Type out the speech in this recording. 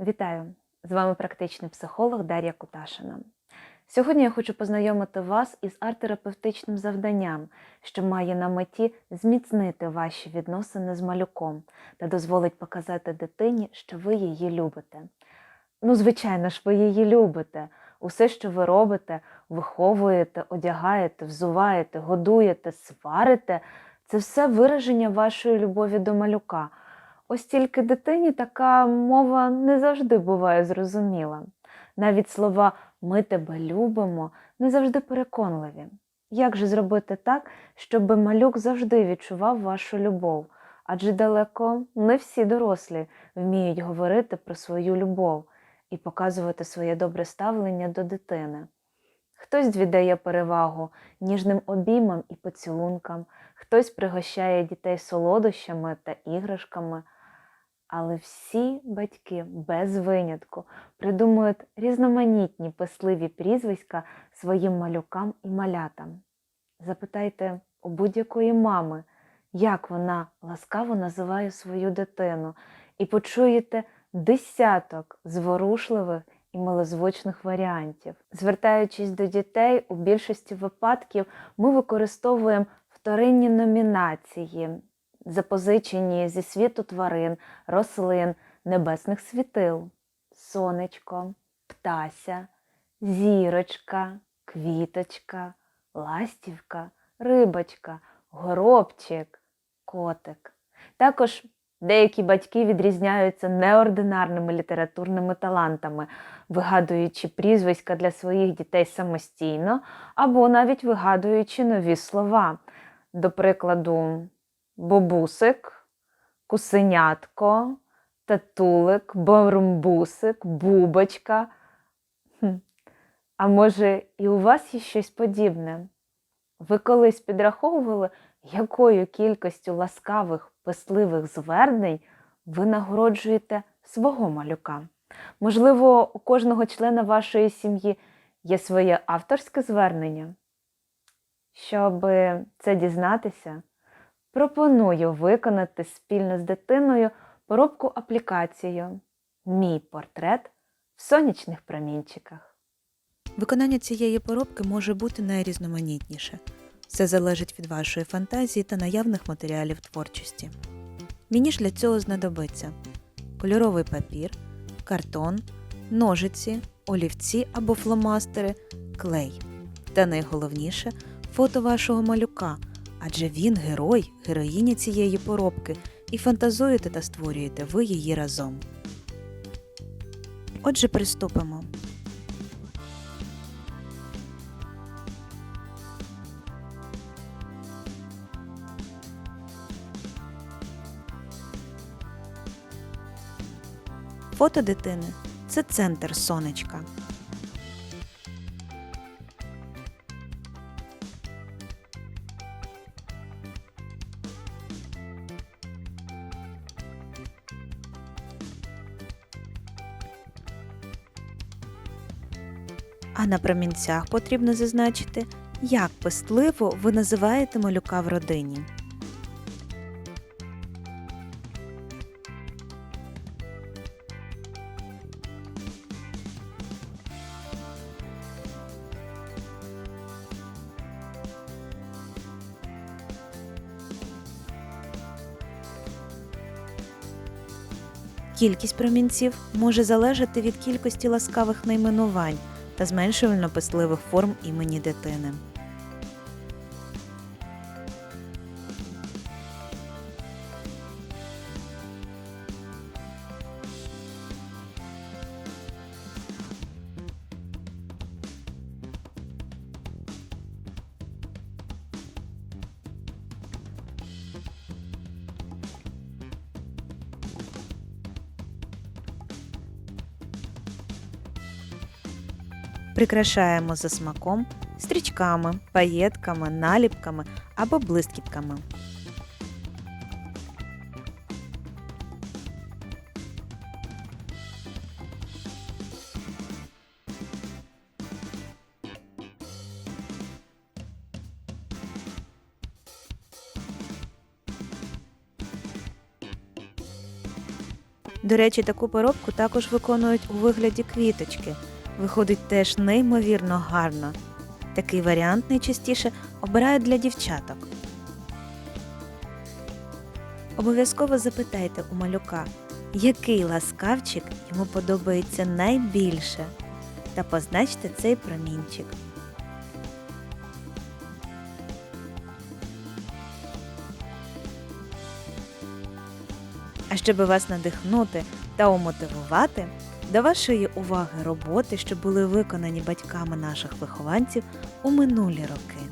Вітаю! З вами практичний психолог Дар'я Куташина. Сьогодні я хочу познайомити вас із арт-терапевтичним завданням, що має на меті зміцнити ваші відносини з малюком та дозволить показати дитині, що ви її любите. Ну, звичайно ж, ви її любите. Усе, що ви робите, виховуєте, одягаєте, взуваєте, годуєте, сварите це все вираження вашої любові до малюка. Ось тільки дитині така мова не завжди буває зрозуміла. Навіть слова ми тебе любимо не завжди переконливі. Як же зробити так, щоб малюк завжди відчував вашу любов? Адже далеко не всі дорослі вміють говорити про свою любов і показувати своє добре ставлення до дитини. Хтось віддає перевагу ніжним обіймам і поцілункам, хтось пригощає дітей солодощами та іграшками. Але всі батьки без винятку придумують різноманітні писливі прізвиська своїм малюкам і малятам. Запитайте у будь-якої мами, як вона ласкаво називає свою дитину, і почуєте десяток зворушливих і милозвучних варіантів. Звертаючись до дітей, у більшості випадків ми використовуємо вторинні номінації, запозичені зі світу тварин, рослин, небесних світил, сонечко, птася, зірочка, квіточка, ластівка, рибочка, горобчик, котик. Також деякі батьки відрізняються неординарними літературними талантами, вигадуючи прізвиська для своїх дітей самостійно або навіть вигадуючи нові слова. До прикладу, бобусик, кусенятко, татулик, борумбусик, бубочка. А може, і у вас є щось подібне? Ви колись підраховували, якою кількістю ласкавих, писливих звернень ви нагороджуєте свого малюка? Можливо, у кожного члена вашої сім'ї є своє авторське звернення? Щоб це дізнатися, пропоную виконати спільно з дитиною поробку аплікацію Мій портрет в сонячних промінчиках. Виконання цієї поробки може бути найрізноманітніше. Все залежить від вашої фантазії та наявних матеріалів творчості. Мені ж для цього знадобиться кольоровий папір, картон, ножиці, олівці або фломастери, клей. Та найголовніше фото вашого малюка, адже він герой, героїня цієї поробки, і фантазуєте та створюєте ви її разом. Отже, приступимо. Фото дитини це центр сонечка. А на промінцях потрібно зазначити, як пестливо ви називаєте малюка в родині. Кількість промінців може залежати від кількості ласкавих найменувань та зменшувально писливих форм імені дитини. Прикрашаємо за смаком стрічками, паєтками, наліпками або блискітками. До речі, таку поробку також виконують у вигляді квіточки. Виходить теж неймовірно гарно. Такий варіант найчастіше обирають для дівчаток. Обов'язково запитайте у малюка, який ласкавчик йому подобається найбільше, та позначте цей промінчик. А щоб вас надихнути та умотивувати, до вашої уваги роботи, що були виконані батьками наших вихованців у минулі роки.